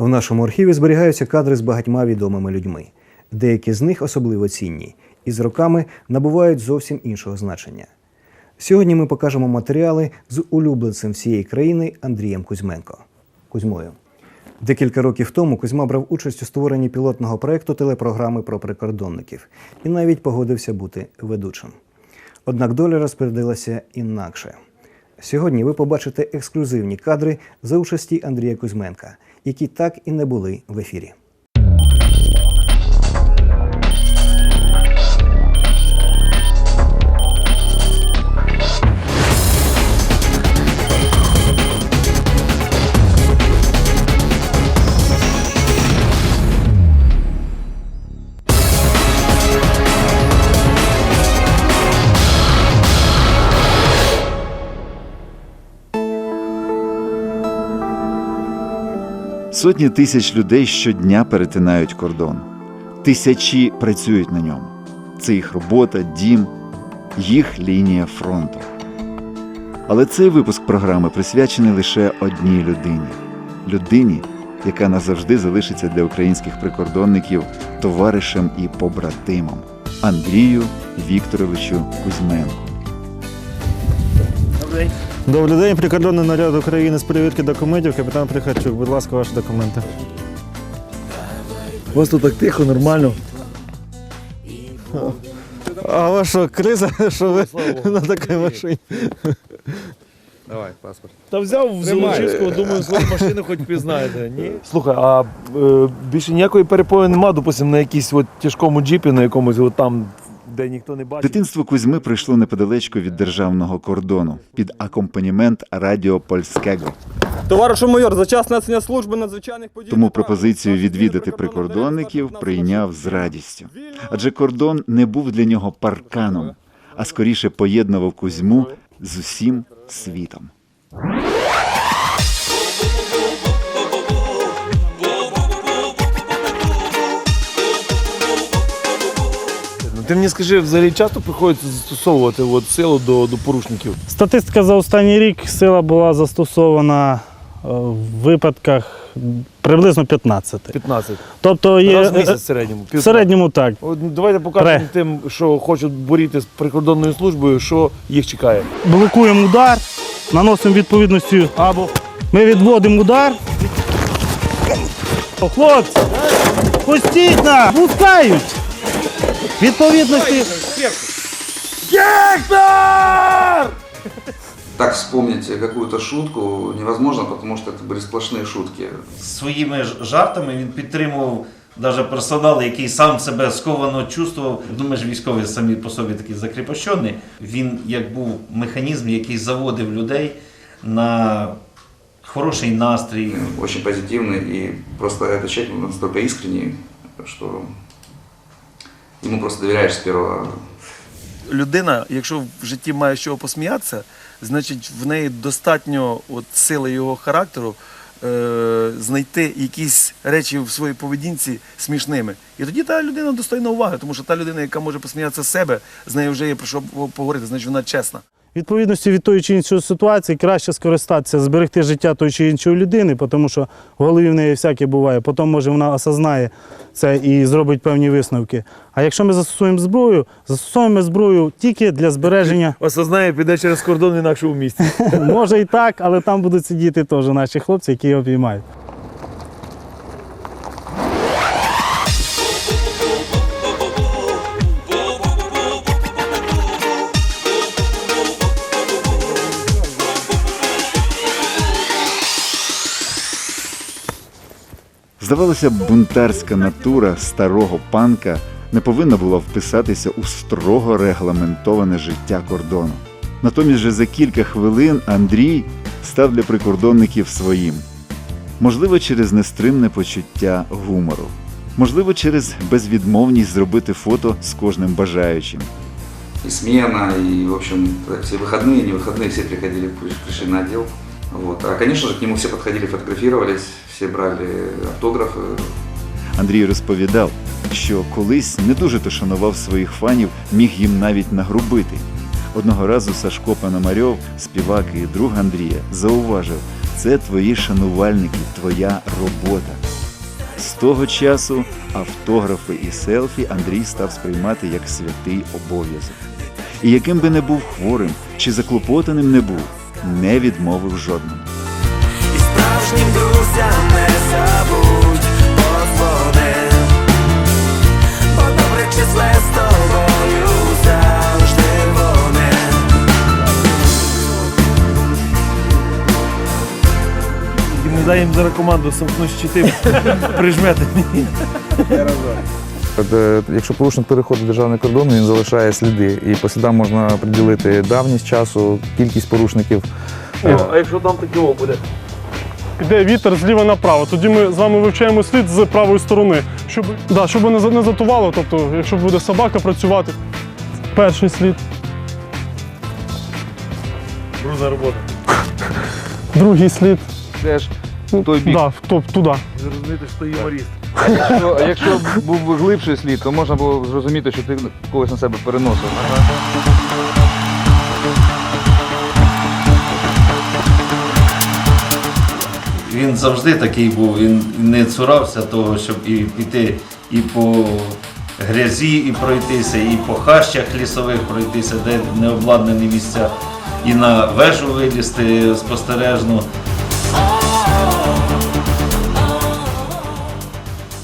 В нашому архіві зберігаються кадри з багатьма відомими людьми. Деякі з них особливо цінні і з роками набувають зовсім іншого значення. Сьогодні ми покажемо матеріали з улюбленцем всієї країни Андрієм Кузьменко. Кузьмою. Декілька років тому Кузьма брав участь у створенні пілотного проекту телепрограми про прикордонників і навіть погодився бути ведучим. Однак доля розпорядилася інакше. Сьогодні ви побачите ексклюзивні кадри за участі Андрія Кузьменка, які так і не були в ефірі. Сотні тисяч людей щодня перетинають кордон. Тисячі працюють на ньому. Це їх робота, дім, їх лінія фронту. Але цей випуск програми присвячений лише одній людині людині, яка назавжди залишиться для українських прикордонників товаришем і побратимом Андрію Вікторовичу Кузьменку. Добрий день, прикордонний наряд України з перевірки документів, капітан Прихарчук. Будь ласка, ваші документи. У вас тут так тихо, нормально. А ваша криза, що ви на такій машині? Давай, паспорт. Та взяв в Тримай. Думаю, свою машину хоч пізнаєте. Ні? Слухай, а е, більше ніякої перепони нема, допустим, на якійсь от тяжкому джипі, на якомусь от там, де ніхто не бачить. Дитинство Кузьми пройшло неподалечко від державного кордону під акомпанімент Радіо Польського. Товаришу майор, за час несення служби надзвичайних подій. Тому пропозицію відвідати прикордонників прийняв з радістю. Адже кордон не був для нього парканом, а скоріше поєднував Кузьму з усім світом. Ти мені скажи, взагалі часто приходиться застосовувати от, силу до, до порушників? Статистика за останній рік сила була застосована е, в випадках приблизно 15. 15. Тобто є Раз в е, місяць в середньому. в середньому так. От, давайте покажемо Пре. тим, що хочуть боріти з прикордонною службою, що їх чекає. Блокуємо удар, наносимо відповідності або ми відводимо удар. О, Хлопці, пустіть нас, пускають Відповідності. Так вспомнить какую-то шутку невозможно, потому что это были сплошные шутки. своїми ж- жартами він підтримував навіть персонал, який сам себе сковано чувствував. Думаєш, військові самі по собі такі закріпощені. Він як був механізм, який заводив людей на хороший настрій, Очень позитивный и просто этот человек настолько искренний, что ему просто довіряєш з першого. людина, якщо в житті має з чого посміятися, значить в неї достатньо от, сили його характеру е, знайти якісь речі в своїй поведінці смішними. І тоді та людина достойна уваги, тому що та людина, яка може посміятися з себе, з нею вже є про що поговорити, значить вона чесна. Відповідності від тої чи іншої ситуації краще скористатися, зберегти життя тої чи іншої людини, тому що в голові в неї всяке буває. Потім, може, вона осознає це і зробить певні висновки. А якщо ми застосуємо зброю, застосовуємо зброю тільки для збереження. Осознає, піде через кордон в інакшому місті. Може і так, але там будуть сидіти теж наші хлопці, які його обіймають. Здавалося б, бунтарська натура старого панка не повинна була вписатися у строго регламентоване життя кордону. Натомість же за кілька хвилин Андрій став для прикордонників своїм. Можливо, через нестримне почуття гумору, можливо, через безвідмовність зробити фото з кожним бажаючим. и смена, и, в общем, все выходные, не выходные, все приходили, пришли на отдел. Вот. А, конечно же, к нему все подходили, фотографировались, все брали автографы, Андрій розповідав, що колись не дуже то шанував своїх фанів, міг їм навіть нагрубити. Одного разу Сашко Пономарьов, співак і друг Андрія, зауважив, це твої шанувальники, твоя робота. З того часу автографи і селфі Андрій став сприймати як святий обов'язок. І яким би не був хворим чи заклопотаним не був, не відмовив жодному. І друзям не забудь подзвони Бо добре числе з тобою завжди вони дай їм зараз команду сомкнуть щити, прижмете мені. Якщо порушник переходить державний кордон, він залишає сліди. І по слідам можна приділити давність часу, кількість порушників. А якщо там таке буде? Іде вітер зліва направо. Тоді ми з вами вивчаємо слід з правої сторони, щоб, да, щоб не, не затувало. Тобто, якщо буде собака працювати, перший слід, Брудна робота. другий слід. Це ж Ну, той бік. Да, в- то- туди. Зрозуміти, що ти юморіст. Якщо, якщо був би глибший слід, то можна було б зрозуміти, що ти когось на себе переносив. Він завжди такий був, він не цурався того, щоб і піти і по грязі і пройтися, і по хащах лісових пройтися, де не обладнані місця, і на вежу вилізти спостережно.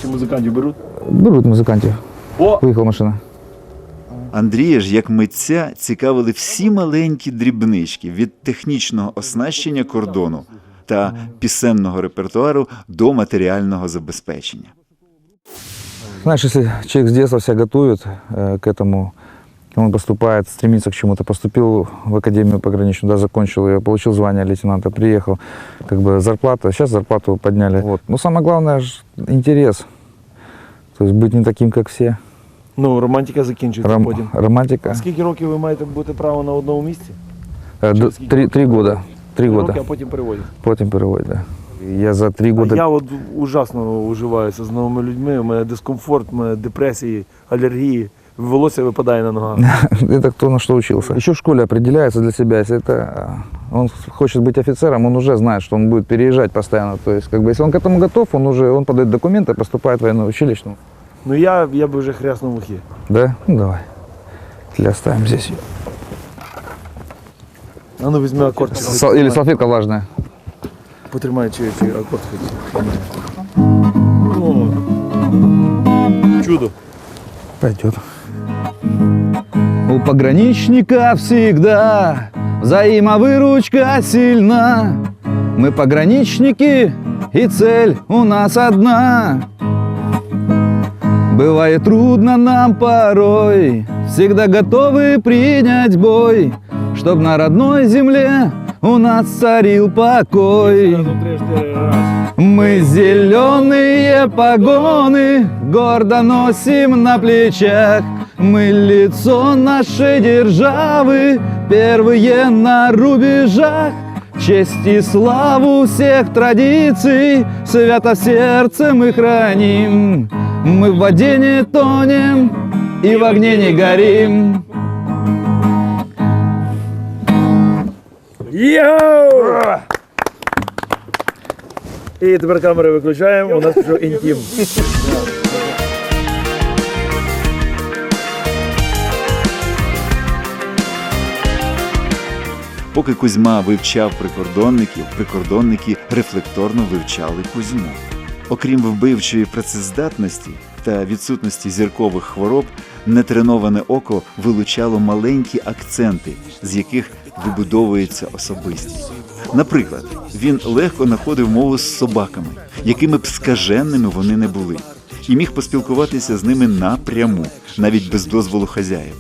Чи музикантів беруть? Беруть музикантів. О! Виїхала машина. Андрія ж як митця цікавили всі маленькі дрібнички від технічного оснащення кордону та пісенного репертуару до матеріального забезпечення. Знаешь, если человек с детства себя готовит э, к этому, он поступает, стремится к чему-то, поступил в академию пограничную, да, закончил ее, получил звание лейтенанта, приехал, как бы зарплата, сейчас зарплату подняли. Вот. Но самое главное ж интерес, то есть быть не таким, как все. Ну, романтика закінчується Ром- потім. романтика. Скільки років ви маєте бути право на одному місці? Э, д- скільки три, три года. Три Роки, года. а потім переводять. Потім переводять, да. Я за три года... Я от ужасно уживаюся з новими людьми. У мене дискомфорт, у мене депресії, алергії, волосся випадає на ногах. Это кто на что учился. Еще в школе определяется для себя, если это а, он хочет быть офицером, он уже знает, что он будет переезжать постоянно. То есть, как бы, если он к этому готов, он уже он подает документы, поступает в военное училище. Ну, Ну я, я би вже хряснув вухи. да? Ну давай. Или оставим здесь. А ну візьми акорд. Сал- или салфетка влажная. Потримай чи, чи акорд хоч. Чудо. Пойдет. У пограничника всегда взаимовыручка сильна. Мы пограничники, и цель у нас одна. Бывает трудно нам порой, всегда готовы принять бой, чтоб на родной земле у нас царил покой. Мы зеленые погоны гордо носим на плечах. Мы лицо нашей державы, первые на рубежах. Честь и славу всех традиций свято в сердце мы храним. Мы в воде не тонем и в огне не горим. Йоу! І тепер камери виключаємо, у нас пішов інтим. Поки Кузьма вивчав прикордонників, прикордонники рефлекторно вивчали Кузьму. Окрім вбивчої працездатності та відсутності зіркових хвороб, нетреноване око вилучало маленькі акценти, з яких вибудовується особистість. Наприклад, він легко знаходив мову з собаками, якими б скаженними вони не були, і міг поспілкуватися з ними напряму, навіть без дозволу хазяїв.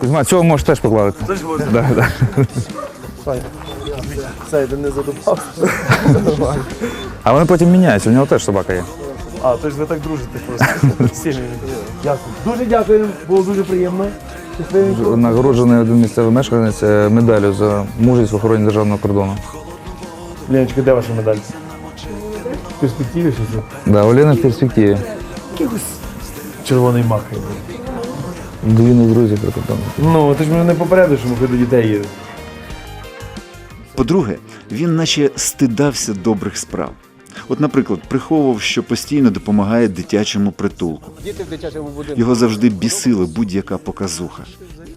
Кузьма, цього можеш теж покладати. Да, да. Все, ти не задумався. А вони потім міняються, у нього теж собака є. А, тобто ви так дружите просто. Дякую. Дуже дякую, було дуже приємно. Нагороджений один місцевий мешканець е, медаллю за мужність в охороні державного кордону. Леночка, де ваша медаль? В перспективі що це? Да, Олена в перспективі. Якийсь червоний мах. Двійний друзі прикордонні. Ну, ти ж мене не попередив, що ми до дітей їдемо. По-друге, він наче стидався добрих справ. От, наприклад, приховував, що постійно допомагає дитячому притулку. Діти в дитячому. Його завжди бісила будь-яка показуха.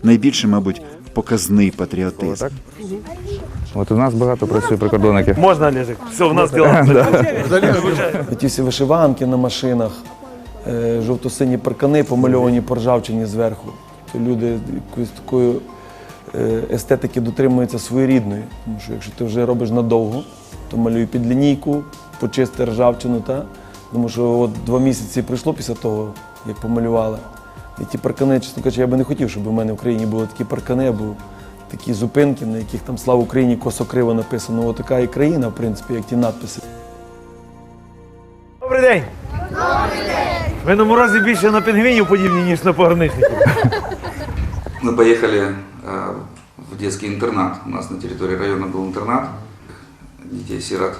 Найбільше, мабуть, показний патріотизм. От у нас багато працює прикордонників. Можна, Олежик? Все, в нас Ті всі вишиванки на машинах, е, жовто-сині паркани помальовані по ржавчині зверху. То люди якоюсь такою е, естетики дотримуються своєрідної. Тому що якщо ти вже робиш надовго, то малюй під лінійку, почисти ржавчину. Та? Тому що от два місяці пройшло після того, як помалювали. І ті паркани, чесно кажучи, я би не хотів, щоб у мене в Україні були такі паркани, або такі зупинки, на яких там слава Україні косо-криво написано. От така і країна, в принципі, як ті надписи. Добрий день! Добрий день! Ви на морозі більше на пінгвінів подібні, ніж на пограничників. Мы поехали э, в детский интернат. У нас на территории района был интернат детей-сирот.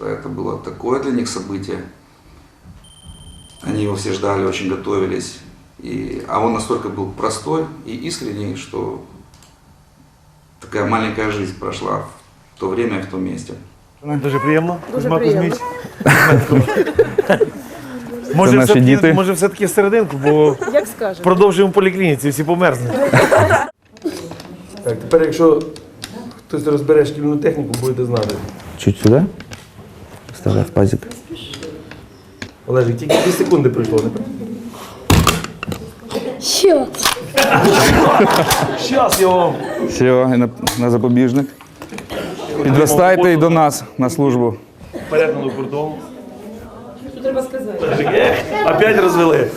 Это было такое для них событие. Они его все ждали, очень готовились. И, а он настолько был простой и искренний, что такая маленькая жизнь прошла в то время и в том месте. Дуже приємно. Дуже Кузьма приємно. Кузьміч. Може, наші все-таки, діти. може, все-таки серединку, бо Як скажемо. продовжуємо в поліклініці, всі померзнуть. Так, тепер, якщо хтось розбере шкільну техніку, будете знати. Чуть сюди. Вставляй в пазик. Олежик, тільки 2 секунди пройшло, не правда? Що? Щас я вам. Все, і на, на запобіжник. Підростайте і до нас на службу. Перетнули кордон. Що треба сказати? Опять розвели.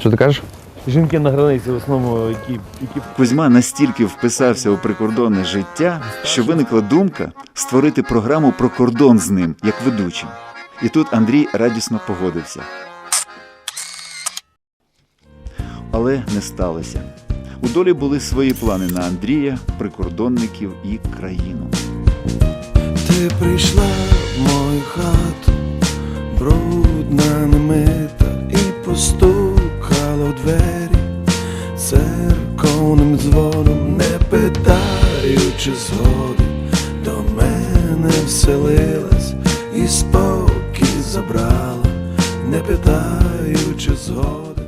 Що ти кажеш? Жінки на границі в основному, які, які Кузьма настільки вписався у прикордонне життя, що виникла думка створити програму про кордон з ним, як ведучим. І тут Андрій радісно погодився. Але не сталося. У долі були свої плани на Андрія, прикордонників і країну. Ти прийшла в мою хату, брудна, немита, питаючи згоди, до мене вселилась і спокій забрала, не питаючи згоди.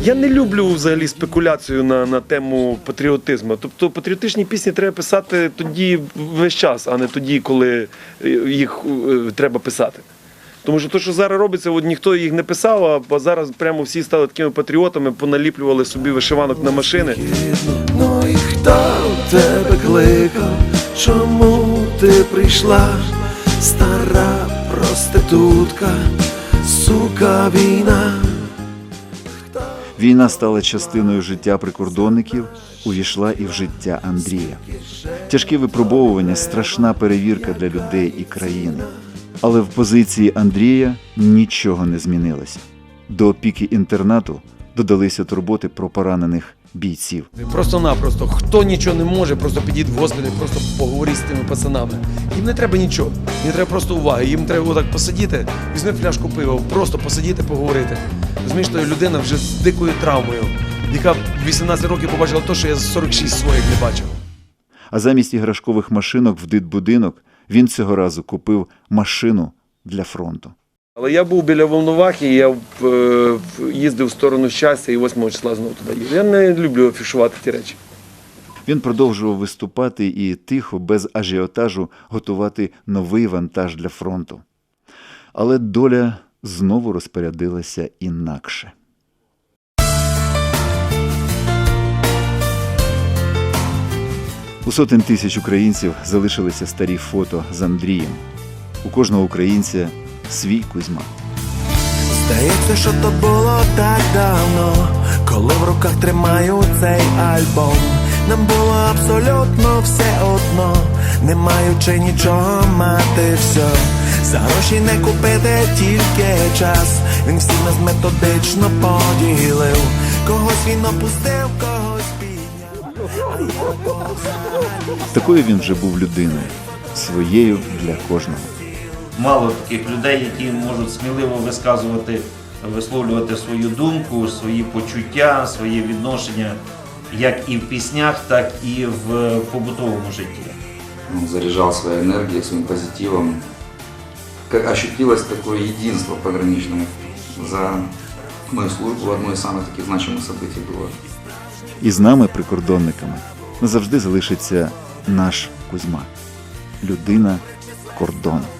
Я не люблю взагалі спекуляцію на, на тему патріотизму. Тобто патріотичні пісні треба писати тоді весь час, а не тоді, коли е, їх е, треба писати. Тому що те, що зараз робиться, от ніхто їх не писав, а зараз прямо всі стали такими патріотами, поналіплювали собі вишиванок на машини. Тебе кликав? Чому ти прийшла? Стара проститутка, сука війна. Війна стала частиною життя прикордонників, увійшла і в життя Андрія. Тяжкі випробовування, страшна перевірка для людей і країни. Але в позиції Андрія нічого не змінилося. До опіки інтернату додалися турботи про поранених бійців. Просто-напросто, хто нічого не може, просто підіть в госпіталь, просто поговоріть з тими пацанами. Їм не треба нічого, їм треба просто уваги. Їм треба отак посидіти, візьми фляжку пива, просто посидіти, поговорити. Розумієш, то людина вже з дикою травмою, яка 18 років побачила те, що я з 46 своїх не бачив. А замість іграшкових машинок в дитбудинок він цього разу купив машину для фронту. Але я був біля Волновахи, я е, їздив в сторону щастя і 8 числа знову туди їду. Я не люблю афішувати ті речі. Він продовжував виступати і тихо, без ажіотажу, готувати новий вантаж для фронту. Але доля знову розпорядилася інакше. У сотень тисяч українців залишилися старі фото з Андрієм. У кожного українця свій Кузьма. Здається, що то було так давно, коли в руках тримаю цей альбом. Нам було абсолютно все одно, не маючи нічого мати все. За гроші не купити тільки час. Він всіх нас методично поділив. Когось він опустив, когось підняв. Такою він вже був людиною, своєю для кожного мало таких людей, які можуть сміливо висказувати, висловлювати свою думку, свої почуття, своє відношення, як і в піснях, так і в побутовому житті. Он заряжал своей энергией, своим позитивом как ощутилось такое единство пограничное. За мою службу одно из самых таких значимых событий было. І з нами, прикордонниками, назавжди залишиться наш Кузьма. Людина кордону. завжди вона